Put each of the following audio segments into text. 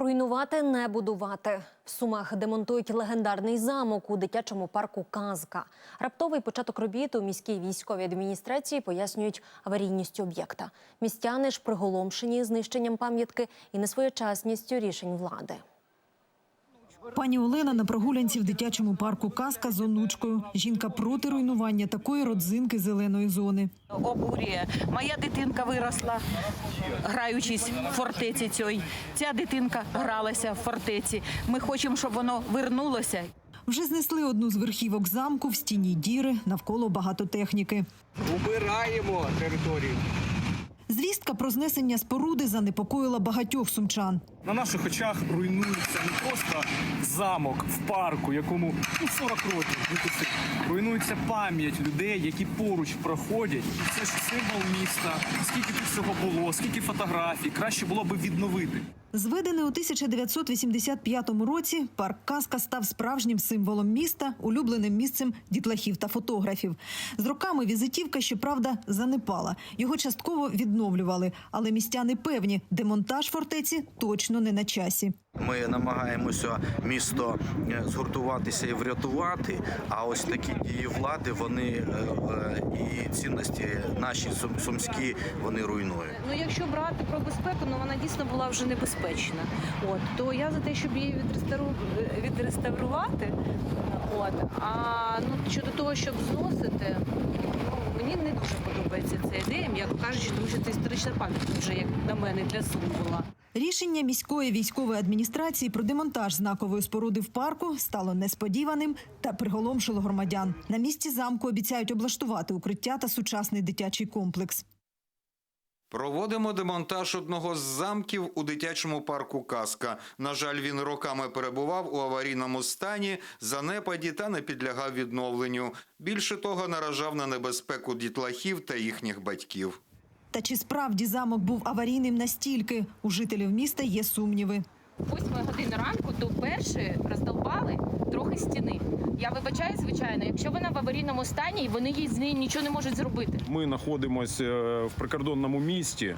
Руйнувати не будувати. В Сумах демонтують легендарний замок у дитячому парку Казка. Раптовий початок робіт у міській військовій адміністрації пояснюють аварійністю об'єкта. Містяни ж приголомшені знищенням пам'ятки і несвоєчасністю рішень влади. Пані Олена на прогулянці в дитячому парку Казка з онучкою. Жінка проти руйнування такої родзинки зеленої зони. обурює. Моя дитинка виросла, граючись в фортеці цій. Ця дитинка гралася в фортеці. Ми хочемо, щоб воно вернулося. Вже знесли одну з верхівок замку в стіні діри навколо багато техніки. Убираємо територію. Звістка про знесення споруди занепокоїла багатьох сумчан. На наших очах руйнується не просто замок в парку, якому ну, 40 років. Руйнується пам'ять людей, які поруч проходять. Це ж символ міста. Скільки тут всього було, скільки фотографій, краще було би відновити. Зведений у 1985 році, парк Казка став справжнім символом міста, улюбленим місцем дітлахів та фотографів. З роками візитівка, щоправда, занепала. Його частково відновлювали, але містяни певні, демонтаж фортеці точно не на часі. Ми намагаємося місто е, згуртуватися і врятувати. А ось такі дії влади, вони е, е, і цінності наші сум- сумські вони руйнують. Ну, якщо брати про безпеку, ну вона дійсно була вже небезпечна. От то я за те, щоб її відреставру... відреставрувати. От а ну щодо того, щоб зносити, мені не дуже подобається ця ідея, м'яко кажучи, тому що це історична пам'ятка вже як на мене для Сум була. Рішення міської військової адміністрації про демонтаж знакової споруди в парку стало несподіваним та приголомшило громадян. На місці замку обіцяють облаштувати укриття та сучасний дитячий комплекс. Проводимо демонтаж одного з замків у дитячому парку Казка. На жаль, він роками перебував у аварійному стані, занепаді та не підлягав відновленню. Більше того, наражав на небезпеку дітлахів та їхніх батьків. Та чи справді замок був аварійним настільки? У жителів міста є сумніви. 8 години ранку до першої роздолбали трохи стіни. Я вибачаю, звичайно, якщо вона в аварійному стані, вони їй з нею нічого не можуть зробити. Ми знаходимося в прикордонному місті.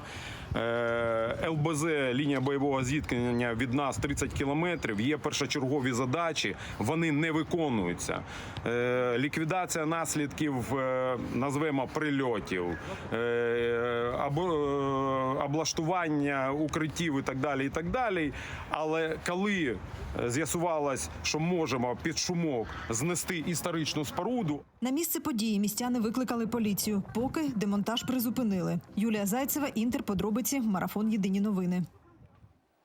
Е, ЛБЗ, лінія бойового зіткнення від нас 30 кілометрів. Є першочергові задачі, вони не виконуються. Е, Ліквідація наслідків, е, назвемо прильотів, е, або е, облаштування укриттів і так далі. І так далі. Але коли е, з'ясувалось, що можемо під шумок знести історичну споруду, На місце події містяни викликали поліцію. Поки демонтаж призупинили. Юлія Зайцева, Інтер, подробиці, марафон Єдині новини.